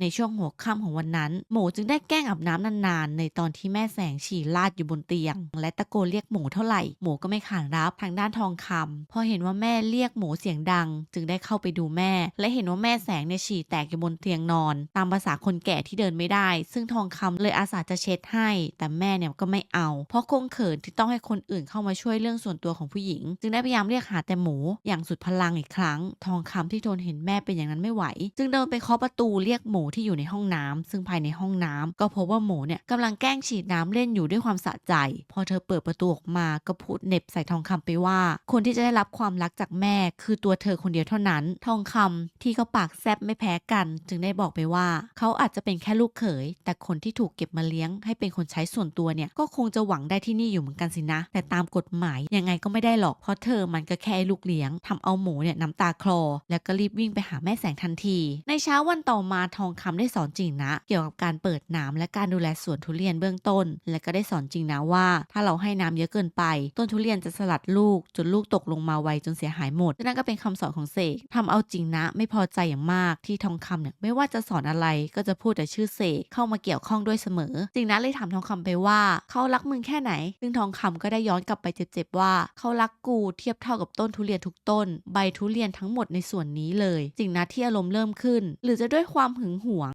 ในช่วงหัวค่ำของวันนั้น หมูจึงได้แกล้งอาบน้ำนานๆ ในตอนที่แม่แสงฉี่ลาดอยู่บนเตียง และตะโกนเรียกหมูเท่าไหร่ หมูก็ไม่ขานรับทางด้านทองคำพอเห็นว่าแม่เรียกหมูเสียงดัง จึงได้เข้าไปดูแม่ และเห็นว่าแม่แสงเนี่ยฉี่แตกอยู่บนเตียงนอน ตามภาษาคนแก่ที่เดินไม่ได้ ซึ่งทองคำเลยอาสาจะเช็ดให้ แต่แม่เนี่ยก็ไม่เอา เพราะคงเขินที่ต้องให้คนอื่นเข้ามาช่วยเรื่องส่วนตัวของผู้หญิง จึงได้พยายามเรียกหาแต่หมูอย่างสุดพลังอีกครั้ง ทองคำที่ทนเห็นแม่เป็นอย่างนั้นไม่ไหว จึงเดินไปเคาะประตูเรียกหมูที่อยู่ในห้องน้ำซึ่งภายในห้องน้ำก็พบว่าหมูเนี่ยกำลังแกล้งฉีดน้ำเล่นอยู่ด้วยความสะใจ พอเธอเปิดประตูออกมาก็พูดเน็บใส่ทองคำไปว่า คนที่จะได้รับความรักจากแม่ คือตัวเธอคนเดียวเท่านั้น ทองคำที่เขาปากแซบไม่แพ้กัน จึงได้บอกไปว่า เขาอาจจะเป็นแค่ลูกเขย แต่คนที่ถูกเก็บมาเลี้ยง ให้เป็นคนใช้ส่วนตัวเนี่ยก็คงจะหวังได้ที่นี่อยู่เหมือนกันสินะ แต่ตามกฎหมายยังไงก็ไม่ได้หรอกเพราะเธอมันก็แค่ลูกเลี้ยงทำเอาหมูเนี่ยน้ำตาคลอ แล้วก็รีบวิ่งไปหาแม่แสงทันที ในเช้าวันต่อมาทองคำได้สอนจริงนะ เกี่ยวกับการเปิดน้ำและการดูแลสวนทุเรียนเบื้องต้น และก็ได้สอนจริงนะว่า ถ้าเราให้น้ำเยอะเกินไป ต้นทุเรียนจะสลัดลูกจนลูกตกลงมาไวจนเสียหายหมดนั่นก็เป็นคำสอนของเสกทำเอาจริงนะ ไม่พอใจอย่างมากที่ทองคำเนี่ยไม่ว่าจะสอนอะไรก็จะพูดแต่ชื่อเสกเข้ามาเกี่ยวข้องด้วยเสมอ จริงนะเลยถามทองคำไปว่าเขารักมึงแค่ไหน ซึ่งทองคำก็ได้ย้อนกลับไปเจ็บๆว่าเขารักกูเทียบเท่ากับต้นทุเรียนทุกต้น ใบทุเรียนทั้งหมดในส่วนนี้เลย จริงนะที่อารมณ์เริ่มขึ้น หรือจะด้วยความหึงหวง